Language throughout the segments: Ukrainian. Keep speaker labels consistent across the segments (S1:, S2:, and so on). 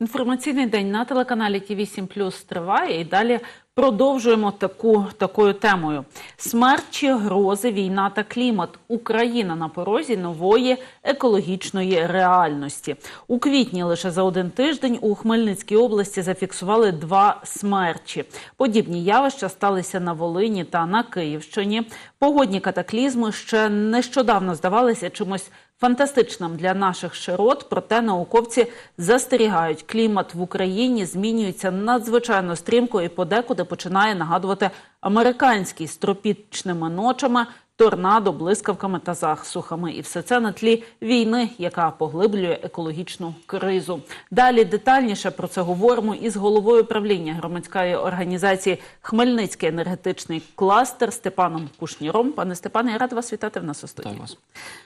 S1: Інформаційний день на телеканалі 7 Плюс триває і далі продовжуємо таку такою темою: смерть чи грози, війна та клімат. Україна на порозі нової екологічної реальності. У квітні лише за один тиждень у Хмельницькій області зафіксували два смерчі. Подібні явища сталися на Волині та на Київщині. Погодні катаклізми ще нещодавно здавалися чимось фантастичним для наших широт. Проте науковці застерігають, клімат в Україні змінюється надзвичайно стрімко і подекуди починає нагадувати американський з тропічними ночами. Торнадо, блискавками та засухами, і все це на тлі війни, яка поглиблює екологічну кризу. Далі детальніше про це говоримо із головою правління громадської організації Хмельницький енергетичний кластер Степаном Кушніром. Пане Степане, я рада вас вітати в нас у студії.
S2: Вас.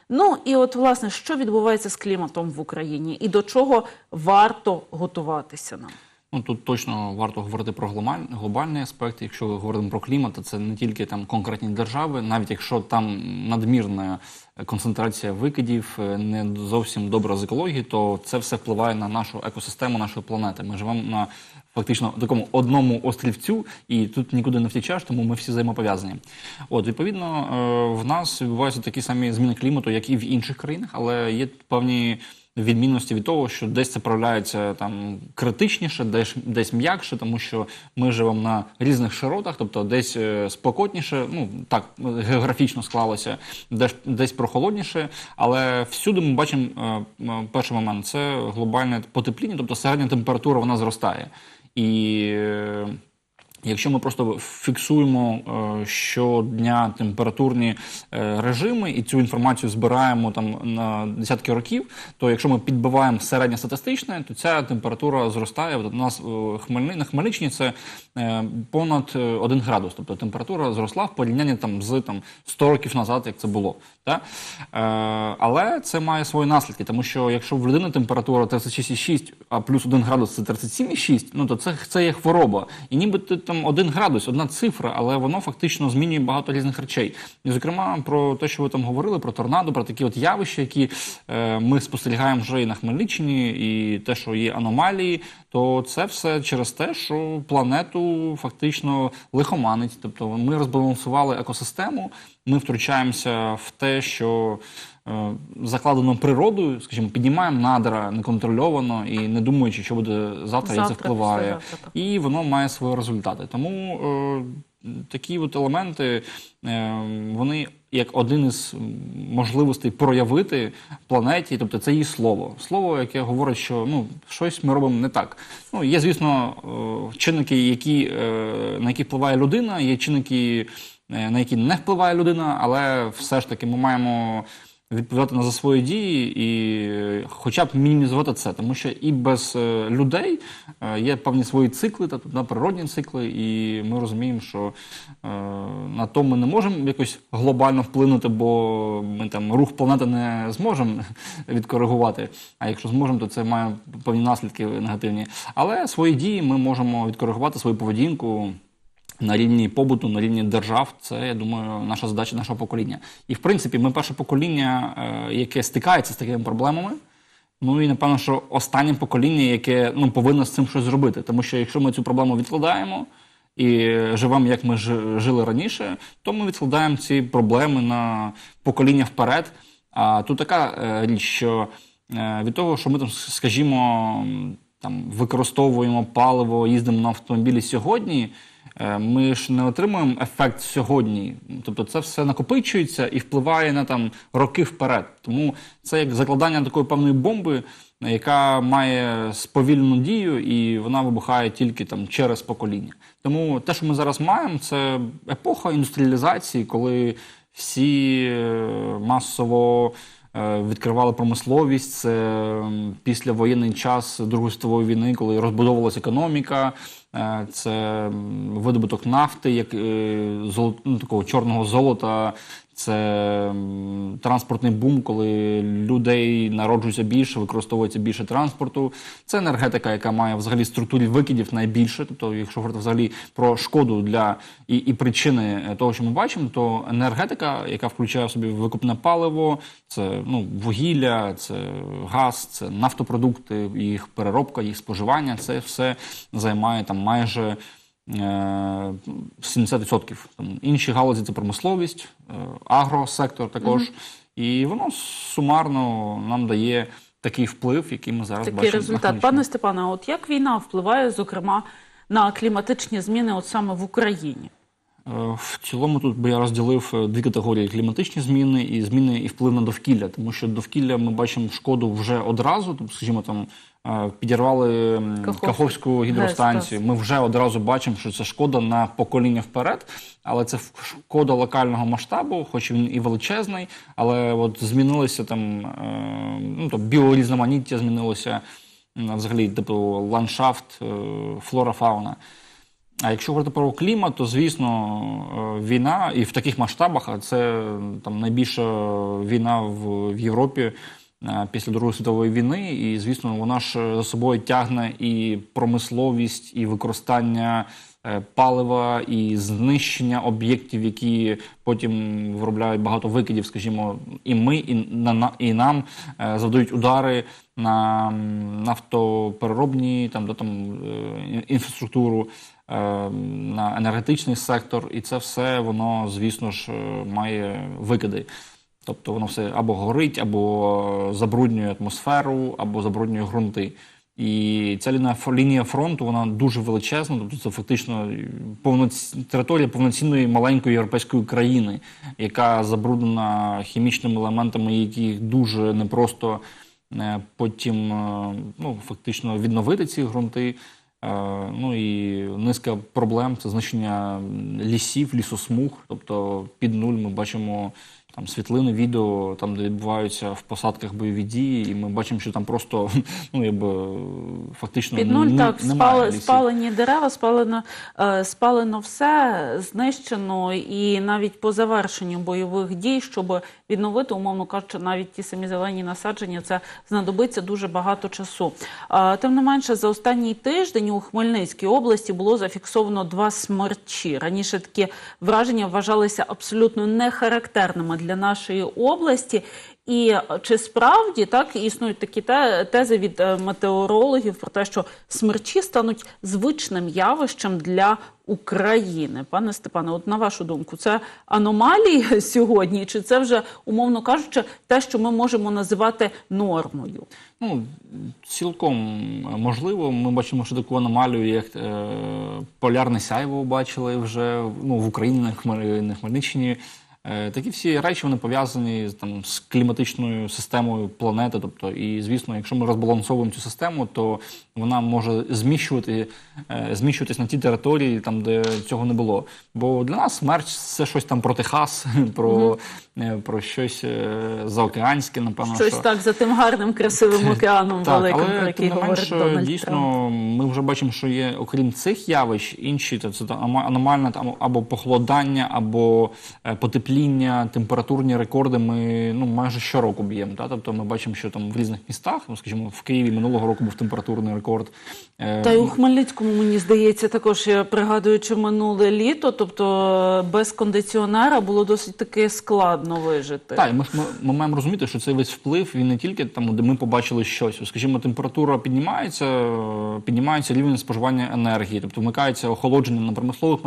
S1: Ну і от власне, що відбувається з кліматом в Україні, і до чого варто готуватися нам?
S2: Ну тут точно варто говорити про глобаль- глобальний аспект. Якщо ми говоримо про клімат, то це не тільки там конкретні держави, навіть якщо там надмірна концентрація викидів, е, не зовсім добра з екології, то це все впливає на нашу екосистему нашої планети. Ми живемо на фактично такому одному острівцю, і тут нікуди не втічеш, тому ми всі взаємопов'язані. От відповідно, е, в нас відбуваються такі самі зміни клімату, як і в інших країнах, але є певні. Відмінності від того, що десь це проявляється там критичніше, десь десь м'якше, тому що ми живемо на різних широтах, тобто десь е, спокотніше, ну так географічно склалося, десь десь прохолодніше. Але всюди ми бачимо е, перший момент це глобальне потепління, тобто середня температура вона зростає. І е, Якщо ми просто фіксуємо е, щодня температурні е, режими і цю інформацію збираємо там на десятки років, то якщо ми підбиваємо середньостатистичне, то ця температура зростає. У нас е, Хмельни, на Хмельниччині це понад 1 градус, тобто температура зросла в порівнянні там з там 100 років назад, як це було. Та? Але це має свої наслідки, тому що якщо в людини температура 36,6, а плюс 1 градус це 37,6, ну то це, це є хвороба. І ніби ти там 1 градус, одна цифра, але воно фактично змінює багато різних речей. І, зокрема, про те, що ви там говорили, про торнадо, про такі от явища, які е, ми спостерігаємо вже і на Хмельниччині, і те, що є аномалії, то це все через те, що планету фактично лихоманить. Тобто ми розбалансували екосистему, ми втручаємося в те, що закладено природою, скажімо, піднімаємо надра неконтрольовано і не думаючи, що буде завтра, як це впливає. І воно має свої результати. Тому е, такі от елементи, е, вони як один із можливостей проявити планеті, тобто це її слово. Слово, яке говорить, що ну, щось ми робимо не так. Ну, є, звісно, е, чинники, які, е, на які впливає людина, є чинники, е, на які не впливає людина, але все ж таки ми маємо відповідати на за свої дії і е, хоча б мінімізувати це, тому що і без е, людей е, є певні свої цикли, тобто на природні цикли, і ми розуміємо, що на то ми не можемо якось глобально вплинути, бо ми там рух планети не зможемо відкоригувати. А якщо зможемо, то це має певні наслідки негативні. Але свої дії ми можемо відкоригувати свою поведінку на рівні побуту, на рівні держав, це я думаю, наша задача нашого покоління. І в принципі, ми перше покоління, е, яке стикається з такими проблемами. Ну і напевно, що останнє покоління, яке ну повинно з цим щось зробити. Тому що якщо ми цю проблему відкладаємо і живемо, як ми жили раніше, то ми відкладаємо ці проблеми на покоління вперед. А тут така е, річ, що е, від того, що ми там, скажімо, там використовуємо паливо, їздимо на автомобілі сьогодні. Е, Ми ж не отримуємо ефект сьогодні. Тобто це все накопичується і впливає на там роки вперед. Тому це як закладання такої певної бомби, яка має сповільнену дію, і вона вибухає тільки там через покоління. Тому те, що ми зараз маємо, це епоха індустріалізації, коли всі е, масово е, відкривали промисловість. Це післявоєнний час Другої світової війни, коли розбудовувалася економіка, це видобуток нафти, як е, ну, такого чорного золота. Це транспортний бум, коли людей народжується більше, використовується більше транспорту. Це енергетика, яка має взагалі структурі викидів найбільше. Тобто, якщо говорити взагалі про шкоду для і, і причини е, того, що ми бачимо, то енергетика, яка включає в собі викупне паливо, це ну, вугілля, це газ, це нафтопродукти, їх переробка, їх споживання, це все займає там майже. Е, 70%. Там інші галузі це промисловість, е, агросектор також. І воно сумарно нам дає такий вплив, який ми зараз
S1: Такий
S2: бачимо.
S1: результат. Пане Степане, от як війна впливає, зокрема, на кліматичні зміни, от саме в Україні?
S2: Е, В цілому тут би я розділив е, дві категорії: кліматичні зміни і зміни і вплив на довкілля. Тому що довкілля ми бачимо шкоду вже одразу. Тобто, скажімо, там е, підірвали
S1: Каховську.
S2: Каховську гідростанцію. Ми вже одразу бачимо, що це шкода на покоління вперед, але це шкода локального масштабу, хоч він і величезний, але от змінилося там е, ну, то біорізноманіття змінилося. Взагалі, типу, ландшафт, е, флора, фауна. А якщо говорити про клімат, то звісно е, війна і в таких масштабах, а це там найбільша війна в, в Європі е, після Другої світової війни, і звісно, вона ж за собою тягне і промисловість, і використання е, палива, і знищення об'єктів, які потім виробляють багато викидів, скажімо, і ми, і на і нам е, завдають удари на нафтопереробні там, да, там е, інфраструктуру е, на енергетичний сектор, і це все воно, звісно ж, е, має викиди. Тобто воно все або горить, або забруднює атмосферу, або забруднює ґрунти. І ця лінія, лінія фронту вона дуже величезна, тобто це фактично повноц... територія повноцінної маленької європейської країни, яка забруднена хімічними елементами, які дуже непросто е, потім е, ну, фактично відновити ці ґрунти. Е, Ну і низка проблем це знищення лісів, лісосмуг. Тобто під нуль ми бачимо там світлини, відео, там де відбуваються в посадках бойові дії, і ми бачимо, що там просто ну якби фактично
S1: Під нуль так
S2: немає
S1: спали,
S2: лісів.
S1: спалені дерева, спалено, е, спалено все, знищено, і навіть по завершенню бойових дій, щоб відновити, умовно кажучи, навіть ті самі зелені насадження, це знадобиться дуже багато часу. Тим не менше, за останній тиждень у Хмельницькій області було зафіксовано два смерчі. Раніше такі враження вважалися абсолютно нехарактерними для нашої області. І чи справді так існують такі тези від е, метеорологів про те, що смерчі стануть звичним явищем для України? Пане Степане, от на вашу думку, це аномалії сьогодні, чи це вже умовно кажучи, те, що ми можемо називати нормою?
S2: Ну, цілком можливо. Ми бачимо, що таку аномалію, як е, полярне сяйво, бачили вже ну, в Україні на Хмельниччині. Е, такі всі речі вони пов'язані там, з кліматичною системою планети. Тобто, і звісно, якщо ми розбалансовуємо цю систему, то вона може зміщувати, е, зміщуватись на ті території, там, де цього не було. Бо для нас смерть це щось там про Техас, про, е, про щось заокеанське, напевно.
S1: Щось
S2: що...
S1: так за тим гарним красивим океаном
S2: Так,
S1: великим,
S2: але
S1: про який
S2: тим не
S1: говорить
S2: менше,
S1: Дональд
S2: дійсно,
S1: Трамп.
S2: ми вже бачимо, що є, окрім цих явищ, інші то це аномальне там або похолодання, або е, потепління, температурні рекорди. Ми ну майже щороку б'ємо. Та? Тобто ми бачимо, що там в різних містах, ну скажімо, в Києві минулого року був температурний рекорд. Е,
S1: Та й у Хмельницькому, мені здається, також я пригадуючи минуле літо, тобто без кондиціонера було досить таки складно вижити.
S2: Так, ми, ми, ми маємо розуміти, що цей весь вплив він не тільки там, де ми побачили щось. Скажімо, температура піднімається, е, піднімається рівень споживання енергії, тобто вмикається охолодження на промислових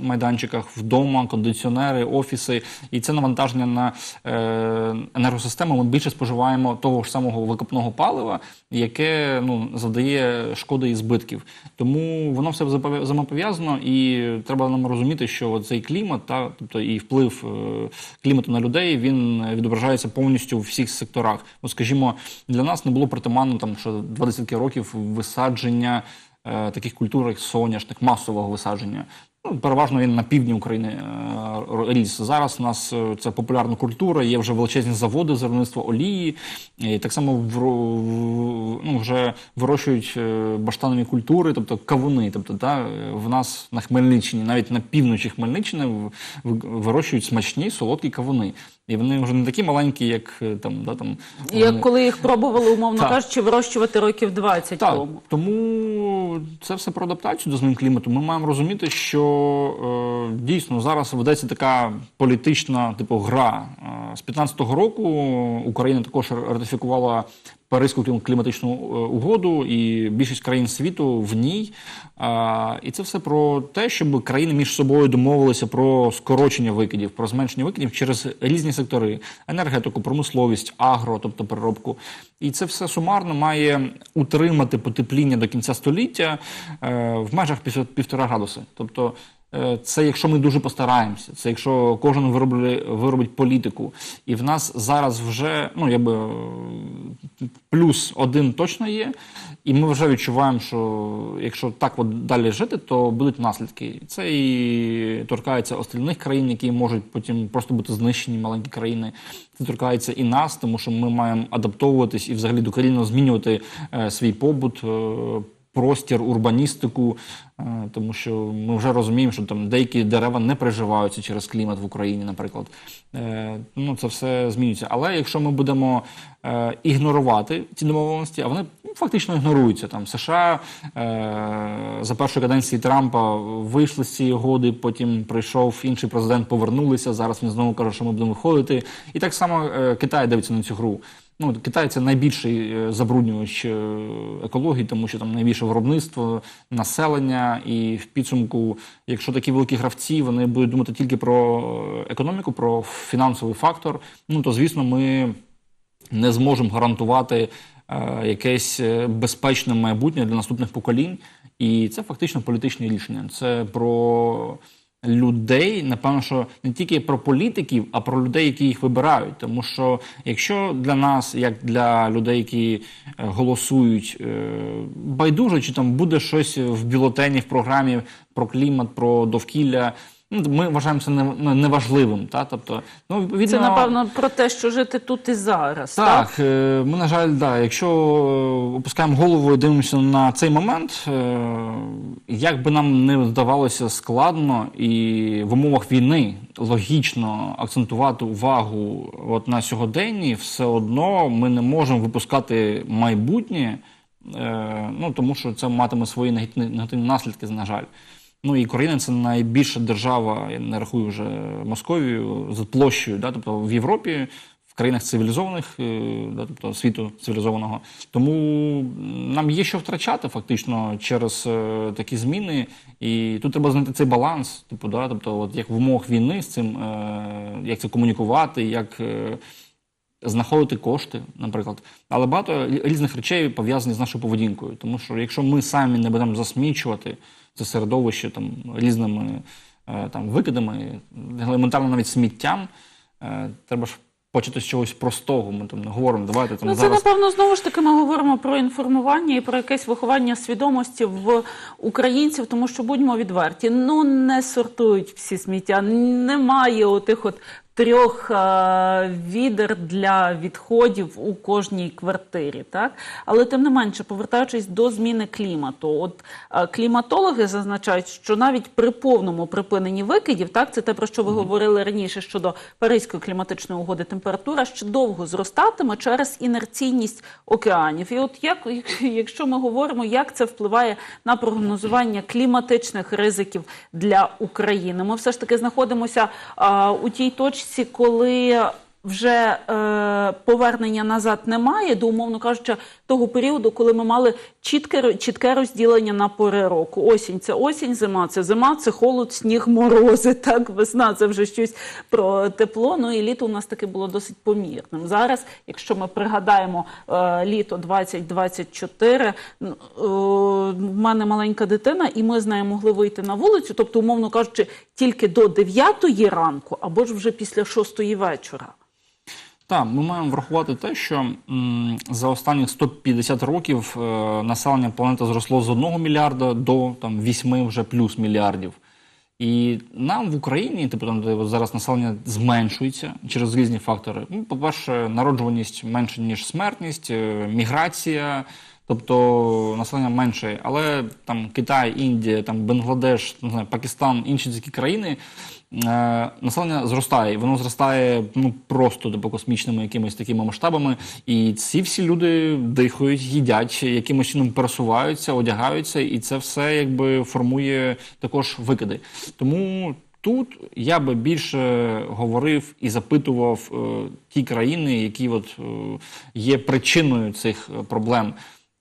S2: майданчиках, вдома, кондиціонери, офіси, і це навантаження на е, енергосистему. Ми більше споживаємо того ж самого викопного палива, яке ну завдає шкоди і збитків. Тому воно все взаємопов'язано, і треба нам розуміти, що цей клімат, та тобто і вплив е, клімату на людей, він відображається повністю у всіх секторах. Ну, скажімо, для нас не було притаманно там, що два десятки років висадження е, таких культур, як соняшник, масового висадження. Ну, переважно він на півдні України е, ріс. Зараз у нас е, це популярна культура, є вже величезні заводи з олії. І так само в- ну, вже вирощують е, баштанові культури, тобто кавуни. Тобто, е, в нас на Хмельниччині, навіть на півночі Хмельниччини, вирощують смачні солодкі кавуни. І вони вже не такі маленькі, як е, там, да, там
S1: Як
S2: вони-
S1: коли їх пробували, умовно
S2: Так.
S1: кажучи, вирощувати років 20
S2: так,
S1: тому.
S2: тому це все про адаптацію до змін клімату. Ми маємо розуміти, що е, дійсно зараз ведеться така політична типу гра. Е, з 15-го року Україна також ратифікувала Паризьку клім- кліматичну е, угоду, і більшість країн світу в ній. І це все про те, щоб країни між собою домовилися про скорочення викидів, про зменшення викидів через різні сектори: енергетику, промисловість, агро, тобто переробку. І це все сумарно має утримати потепління до кінця століття е, в межах пів- півтора градуси. Тобто, це якщо ми дуже постараємося, це якщо кожен виробли, виробить політику. І в нас зараз вже ну якби е, плюс один точно є. І ми вже відчуваємо, що якщо так от далі жити, то будуть наслідки. Це і торкається остальних країн, які можуть потім просто бути знищені, маленькі країни. Це торкається і нас, тому що ми маємо адаптовуватись і взагалі докорінно змінювати е, свій побут. е, Простір, урбаністику, е, тому що ми вже розуміємо, що там деякі дерева не приживаються через клімат в Україні, наприклад. Е, Ну, це все змінюється. Але якщо ми будемо е, ігнорувати ці домовленості, а вони ну, фактично ігноруються. Там США за першої каденції Трампа вийшли з цієї угоди, потім прийшов інший президент, повернулися. Зараз він знову каже, що ми будемо виходити. І так само Китай дивиться на цю гру. Ну, Китай це найбільший е, забруднювач е, екології, тому що там найбільше виробництво, населення, і в підсумку, якщо такі великі гравці, вони будуть думати тільки про економіку, про фінансовий фактор. Ну то звісно, ми не зможемо гарантувати е, якесь е, безпечне майбутнє для наступних поколінь. І це фактично політичне рішення. Це про людей, напевно, що не тільки про політиків, а про людей, які їх вибирають. Тому що якщо для нас, як для людей, які е, голосують, е, байдуже, чи там буде щось в бюлетені, в програмі про клімат, про довкілля. Ну, ми вважаємо це неважливим. Та? Тобто, ну, відповідно,
S1: Це напевно про те, що жити тут і зараз. Так,
S2: так, е, ми, на жаль, да, якщо е, опускаємо голову і дивимося на цей момент, е, як би нам не здавалося складно і в умовах війни логічно акцентувати увагу от на сьогоденні, все одно ми не можемо випускати майбутнє, ну, тому що це матиме свої негативні наслідки, на жаль. Ну і Україна це найбільша держава, я не рахую вже Московію, з площею, да, тобто в Європі, в країнах цивілізованих, е, да, тобто світу цивілізованого. Тому нам є що втрачати фактично через е, такі зміни. І тут треба знайти цей баланс, типу, да, тобто, от як в умовах війни з цим, е, як це комунікувати, як. е, знаходити кошти, наприклад. Але багато різних речей пов'язані з нашою поведінкою. Тому що якщо ми самі не будемо засмічувати це середовище там різними е, там викидами, елементарно навіть сміттям, е, треба ж почати з чогось простого. Ми там не говоримо, давайте там
S1: Ну, це
S2: зараз.
S1: напевно знову ж таки ми говоримо про інформування і про якесь виховання свідомості в українців, тому що будьмо відверті, ну не сортують всі сміття, немає отих от. Трьох е, відер для відходів у кожній квартирі, так але тим не менше, повертаючись до зміни клімату, от е, кліматологи зазначають, що навіть при повному припиненні викидів, так це те про що ви говорили раніше щодо Паризької кліматичної угоди, температура ще довго зростатиме через інерційність океанів. І от як якщо ми говоримо, як це впливає на прогнозування кліматичних ризиків для України, ми все ж таки знаходимося а, у тій точці, коли вже е, повернення назад немає, до умовно кажучи, того періоду, коли ми мали чітке чітке розділення на пори року. Осінь це осінь, зима це зима, це холод, сніг, морози. Так, весна це вже щось про тепло. Ну і літо у нас таке було досить помірним. Зараз, якщо ми пригадаємо е, літо 2024, н- е, в мене маленька дитина, і ми з нею могли вийти на вулицю, тобто, умовно кажучи, тільки до 9 ранку або ж вже після 6 вечора.
S2: Так, ми маємо врахувати те, що за останні 150 років е, населення планети зросло з 1 мільярда до там 8 вже плюс мільярдів. І нам в Україні, типу там де зараз населення зменшується через різні фактори. Ну, по-перше, народжуваність менше ніж смертність, е, міграція. Тобто населення менше, але там Китай, Індія, там Бангладеш, не знаю, Пакистан, інші такі країни е, населення зростає. Воно зростає ну просто типу, космічними якимись такими масштабами. І ці всі люди дихають, їдять, якимось чином пересуваються, одягаються, і це все якби формує також викиди. Тому тут я би більше говорив і запитував е, ті країни, які от, е, є причиною цих проблем.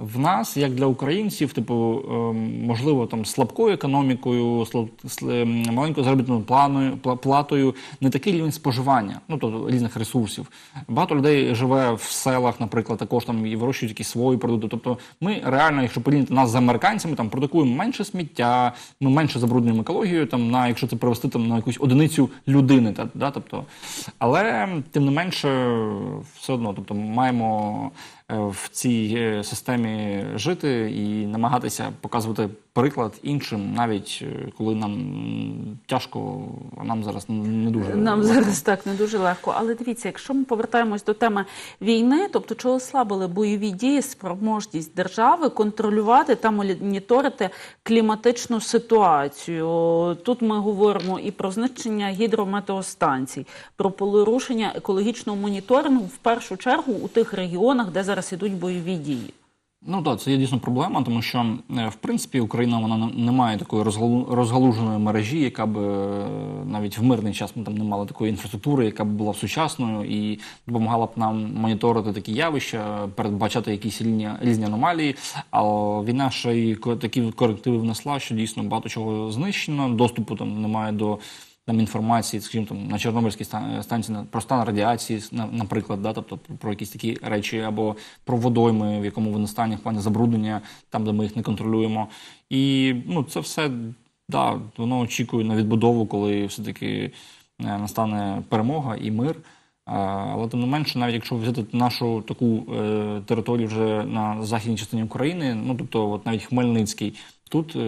S2: В нас, як для українців, типу, ем, можливо, там слабкою економікою, слаб- ем, маленькою заробітною планою, пла- платою, не такий рівень споживання, ну тобто різних ресурсів. Багато людей живе в селах, наприклад, також там і вирощують якісь свої продукти. Тобто, ми реально, якщо порівняти нас з американцями, там продукуємо менше сміття, ми менше забруднюємо екологію, там на якщо це привести там на якусь одиницю людини, та да, тобто, але тим не менше, все одно, тобто, маємо в цій е, системі жити і намагатися показувати приклад іншим, навіть е, коли нам тяжко, а нам зараз не дуже
S1: Нам
S2: легко.
S1: зараз так не дуже легко. Але дивіться, якщо ми повертаємось до теми війни, тобто чи ослабили бойові дії спроможність держави контролювати та моніторити кліматичну ситуацію. Тут ми говоримо і про знищення гідрометеостанцій, про порушення екологічного моніторингу в першу чергу у тих регіонах, де зараз ідуть бойові дії.
S2: Ну так, це є дійсно проблема, тому що е, в принципі Україна вона не- має такої розгалу- розгалуженої мережі, яка б е, навіть в мирний час ми там не мали такої інфраструктури, яка б була сучасною і допомагала б нам моніторити такі явища, передбачати якісь різні, різні аномалії. А війна ще й такі корективи внесла, що дійсно багато чого знищено. Доступу там немає до. Там інформації, скажімо, там на Чорнобильській ста- станції про стан радіації, на- наприклад, да, тобто про- якісь такі речі, або про водойми, в якому вони стані в плані забруднення, там, де ми їх не контролюємо. І ну, це все да, воно очікує на відбудову, коли все-таки е, настане перемога і мир. Але тим не менше, навіть якщо взяти нашу таку е, територію вже на західній частині України, ну тобто, от навіть Хмельницький, тут е,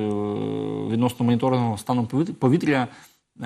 S2: відносно моніторингу стану повіт- повітря е,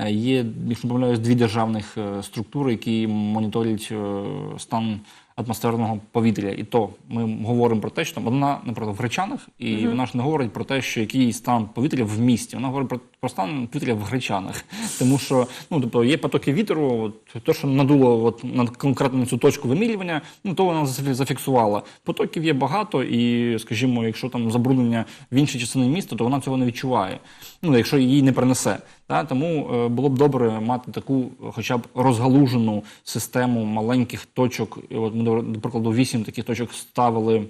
S2: є, якщо не помиляюсь, дві державних е, структури, які моніторять е, стан атмосферного повітря. І то ми говоримо про те, що там одна, наприклад, в Гречанах, і вона ж не говорить про те, що який стан повітря в місті. Вона говорить про, про стан повітря в Гречанах. Тому що ну, тобто, є потоки вітру, от, то, що надуло от, на конкретну цю точку вимірювання, ну то вона зафі- зафіксувала. Потоків є багато, і, скажімо, якщо там забруднення в іншій частині міста, то вона цього не відчуває. Ну, якщо її не принесе. Та? Тому е, було б добре мати таку, хоча б розгалужену систему маленьких точок. І От ми, до прикладу, вісім таких точок ставили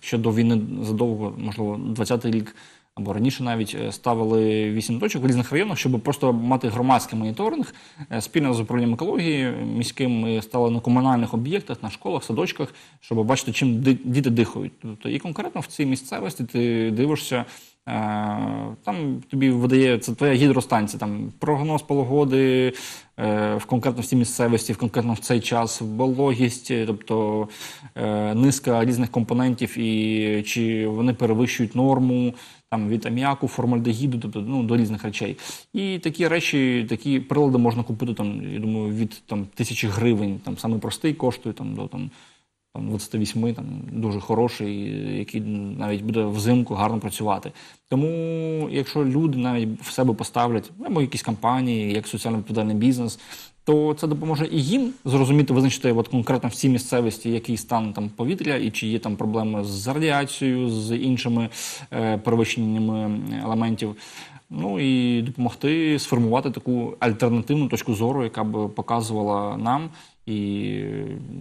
S2: ще до війни задовго, можливо, 20-й рік. Або раніше навіть е, ставили вісім точок в різних районах, щоб просто мати громадський моніторинг Е, спільно з управлінням екології міським. Ми стали на комунальних об'єктах, на школах, садочках, щоб бачити, чим діти дихають. Тобто, і конкретно в цій місцевості ти дивишся. Е, Там тобі видає це твоя гідростанція, там прогноз погоди е, в конкретно в цій місцевості, в конкретно в цей час, вологість, тобто е, низка різних компонентів, і чи вони перевищують норму там від аміаку, формальдегіду, тобто ну, до різних речей. І такі речі, такі прилади можна купити там, я думаю, від там тисячі гривень. Там самий простий коштує там до там. Там 28, там дуже хороший, який навіть буде взимку гарно працювати. Тому, якщо люди навіть в себе поставлять, або якісь компанії, як соціально відповідальний бізнес, то це допоможе і їм зрозуміти, визначити от конкретно в цій місцевості, який стан там повітря, і чи є там проблеми з радіацією, з іншими е, перевищеннями елементів. Ну і допомогти сформувати таку альтернативну точку зору, яка б показувала нам і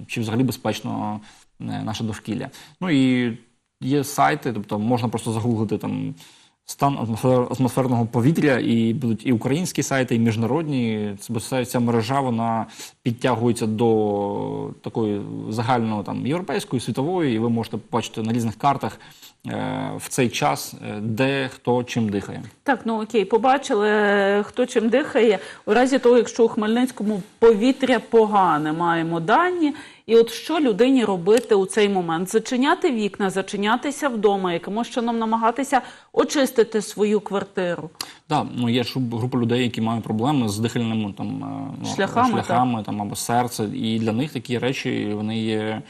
S2: чи взагалі безпечно е, наше довкілля. Ну і є сайти, тобто можна просто загуглити там стан атмосфер- атмосферного повітря, і будуть і українські сайти, і міжнародні. Це ця- мережа вона підтягується до такої загальної там європейської, світової, і ви можете побачити на різних картах е, в цей час, е, де хто чим дихає.
S1: Так, ну окей, побачили, е, хто чим дихає. У разі того, якщо у Хмельницькому повітря погане, маємо дані, І от що людині робити у цей момент? Зачиняти вікна, зачинятися вдома, якимось чином намагатися очистити свою квартиру.
S2: Да, ну є ж група людей, які мають проблеми з дихальними там е, ну,
S1: Шляхами,
S2: шляхами там або серце, і для них такі речі вони є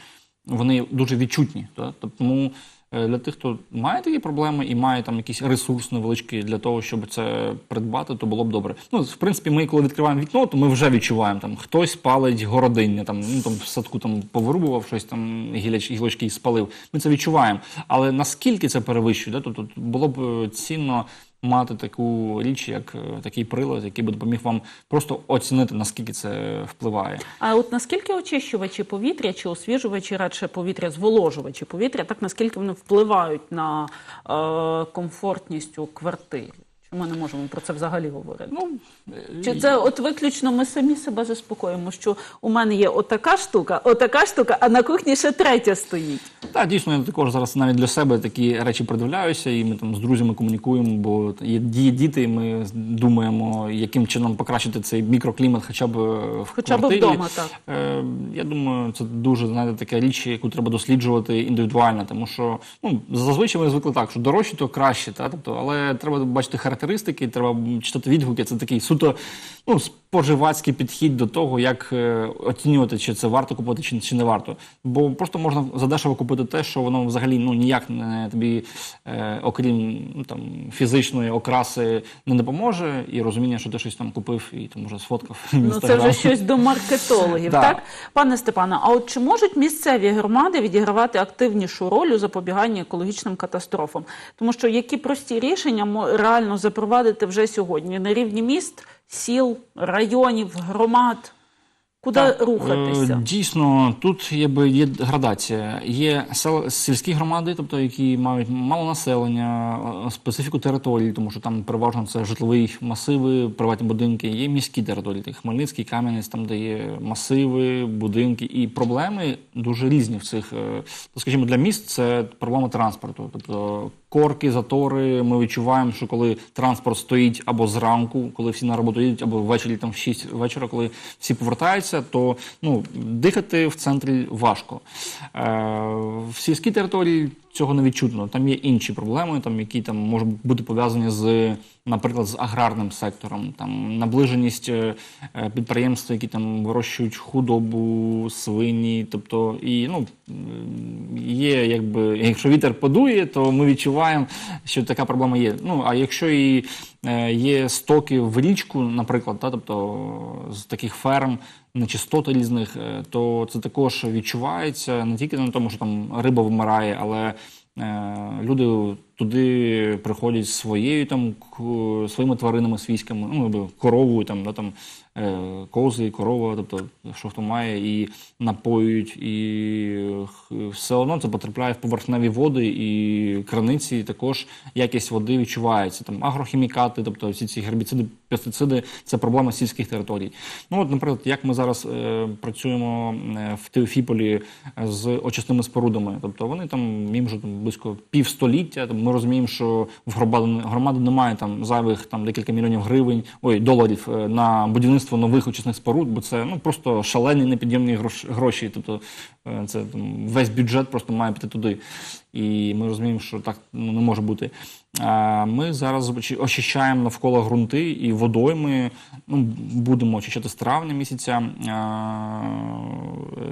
S2: вони дуже відчутні. та Тому е, для тих, хто має такі проблеми і має там якийсь ресурс невеличкий для того, щоб це придбати, то було б добре. Ну, в принципі, ми коли відкриваємо вікно, то ми вже відчуваємо там хтось палить городиння, там ну там в садку там повирубував щось там гіляч, гілочки і спалив. Ми це відчуваємо. Але наскільки це перевищує, да? тобто було б е, цінно. Мати таку річ, як е, такий прилад, який би допоміг вам просто оцінити, наскільки це впливає.
S1: А от наскільки очищувачі повітря чи освіжувачі радше повітря, зволожувачі повітря, так наскільки вони впливають на е, комфортність у квартирі? Ми не можемо про це взагалі говорити?
S2: Ну
S1: Чи це от виключно ми самі себе заспокоїмо, що у мене є отака штука, отака штука, а на кухні ще третя стоїть.
S2: Так, дійсно, я також зараз навіть для себе такі речі придивляюся, і ми там з друзями комунікуємо, бо є діти, і ми думаємо, яким чином покращити цей мікроклімат хоча б в
S1: Хоча б вдома, так.
S2: Е, я думаю, це дуже знаєте, така річ, яку треба досліджувати індивідуально, тому що ну, зазвичай ми звикли так, що дорожче, то краще, та? Тобто, але треба бачити характеристики, треба читати відгуки. Це такий суто ну, споживацький підхід до того, як е, оцінювати, чи це варто купити, чи, чи не варто. Бо просто можна задешево купити те, що воно взагалі ну, ніяк не тобі, е, окрім ну, там, фізичної окраси, не допоможе, і розуміння, що ти щось там купив і там вже сфоткав.
S1: Ну це вже щось до маркетологів,
S2: Да.
S1: так пане Степане. А от чи можуть місцеві громади відігравати активнішу роль у запобіганні екологічним катастрофам? Тому що які прості рішення реально запровадити вже сьогодні на рівні міст, сіл, районів, громад? Куди
S2: Так,
S1: рухатися?
S2: е, Дійсно, тут є, би- є градація. Є сел, сільські громади, тобто які мають мало населення, е, специфіку території, тому що там переважно це житлові масиви, приватні будинки. Є міські території, Хмельницький, Кам'янець, там де є масиви, будинки, і проблеми дуже різні в цих. е, Скажімо, для міст це проблема транспорту. Тобто корки, затори. Ми відчуваємо, що коли транспорт стоїть або зранку, коли всі на роботу їдуть, або ввечері там в 6 вечора, коли всі повертаються, то ну, дихати в центрі важко. Е, в сільській території цього не відчутно. Там є інші проблеми, там, які там можуть бути пов'язані з, наприклад, з аграрним сектором, там наближеність е, е, підприємств, які там вирощують худобу, свині. Тобто, і ну є, якби, якщо вітер подує, то ми відчуваємо, що така проблема є. Ну а якщо і е, є стоки в річку, наприклад, та, тобто з таких ферм. Нечистоти різних, е, то це також відчувається не тільки на тому, що там риба вмирає, але е, люди туди приходять своєю там своїми тваринами свійськими, ну коровою, там, да, там е, кози, корова, тобто що хто має, і напоюють, і все одно це потрапляє в поверхневі води і краниці. Також якість води відчувається. Там агрохімікати, тобто всі ці гербіциди, пестициди це проблема сільських територій. Ну от, наприклад, як ми зараз е, працюємо е, в Теофіполі з очисними спорудами, тобто вони там їм вже там, близько півстоліття. Там, ми розуміємо, що в громади, громади немає там зайвих там декілька мільйонів гривень, ой, доларів е, на будівництво нових очисних споруд, бо це ну просто шалені непідйомні гроші. Тобто е, це там весь бюджет просто має піти туди. І ми розуміємо, що так ну, не може бути. А Ми зараз очищаємо навколо ґрунти і водойми. Ну, будемо очищати з травня місяця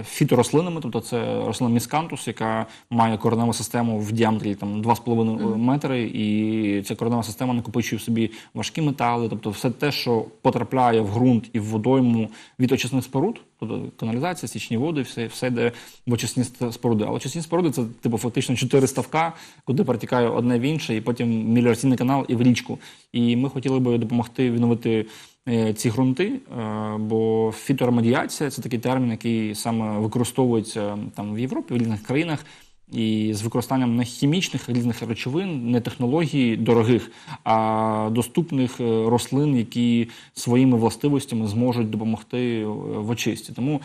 S2: фіторослинами, тобто це рослина міскантус, яка має кореневу систему в діаметрі там 2,5 метри, і ця коренева система накопичує в собі важкі метали, тобто все те, що потрапляє в ґрунт і в водойму від очисних споруд, каналізація, стічні води, все, все йде в очисні споруди. Але очисні споруди це типу фактично чотири ставка, куди протікає одне в інше, і потім міліорційний канал і в річку. І ми хотіли би допомогти відновити е, ці ґрунти, е, бо фіторемедіація це такий термін, який саме використовується там в Європі, в різних країнах. І з використанням не хімічних різних речовин, не технологій дорогих, а доступних е, рослин, які своїми властивостями зможуть допомогти е, в очисті. Тому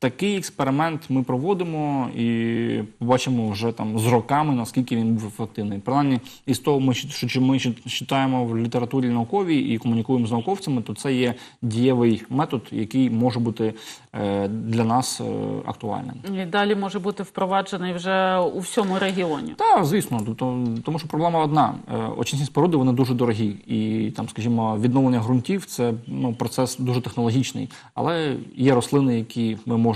S2: Такий експеримент ми проводимо і побачимо вже там з роками, наскільки він був ефективний. Принаймні, із того, ми, що ми чит- читаємо в літературі науковій і комунікуємо з науковцями, то це є дієвий метод, який може бути е, для нас е, актуальним.
S1: І далі може бути впроваджений вже у всьому регіоні.
S2: Так, звісно, тому що проблема одна. Е, Очисні споруди вони дуже дорогі, і там, скажімо, відновлення ґрунтів це ну, процес дуже технологічний. Але є рослини, які ми можемо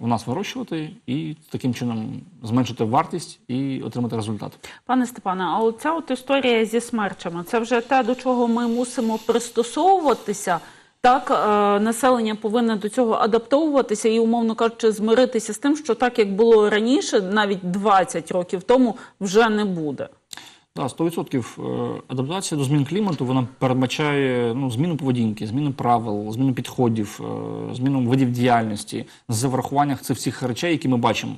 S2: у нас вирощувати, і таким чином зменшити вартість і отримати результат.
S1: Пане Степане, а оця от історія зі смерчами, це вже те, до чого ми мусимо пристосовуватися. Так, е, населення повинне до цього адаптовуватися і, умовно кажучи, змиритися з тим, що так як було раніше, навіть 20 років тому, вже не буде.
S2: Так, 100% е, адаптація до змін клімату вона передбачає ну, зміну поведінки, зміну правил, зміну підходів, е, зміну видів діяльності з врахуванням цих всіх речей, які ми бачимо.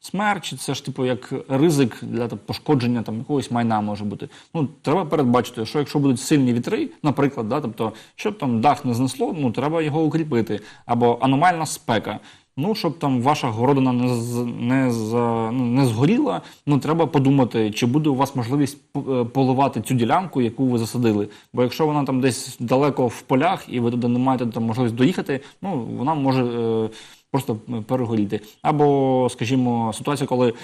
S2: Смерч це ж типу як ризик для там, пошкодження там якогось майна може бути. Ну треба передбачити, що якщо будуть сильні вітри, наприклад, да, тобто, щоб там дах не знесло, ну треба його укріпити, або аномальна спека. Ну, щоб там ваша городина не не ну, не згоріла, ну треба подумати, чи буде у вас можливість е, поливати цю ділянку, яку ви засадили. Бо якщо вона там десь далеко в полях, і ви туди не маєте там можливість доїхати, ну вона може е, просто перегоріти. Або, скажімо, ситуація, коли.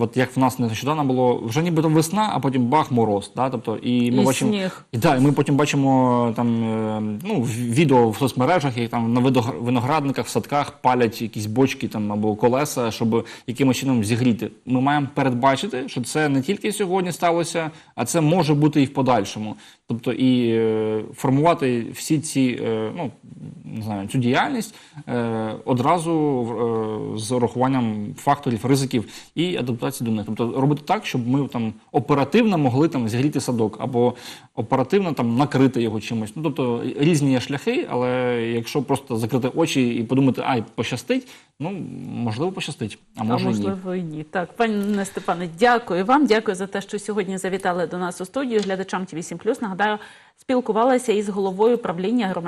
S2: От як в нас нещодавно було вже нібито весна, а потім бах мороз. Да? Тобто, і ми
S1: І
S2: бачимо
S1: сніг.
S2: і так, і ми потім бачимо там е, ну, відео в соцмережах, як там на видогр- виноградниках, в садках палять якісь бочки там або колеса, щоб якимось чином зігріти. Ми маємо передбачити, що це не тільки сьогодні сталося, а це може бути і в подальшому. Тобто і е, формувати всі ці е, ну не знаю, цю діяльність е, одразу е, з урахуванням факторів, ризиків і адаптації до них. Тобто робити так, щоб ми там оперативно могли там зігріти садок або оперативно там накрити його чимось. Ну тобто різні є шляхи, але якщо просто закрити очі і подумати, ай, пощастить, ну можливо, пощастить, а може
S1: а можливо і ні. Так, пане Степане, дякую вам. Дякую за те, що сьогодні завітали до нас у студію. Глядачам ТВ 7 Нагадаю, спілкувалася із головою правління громадського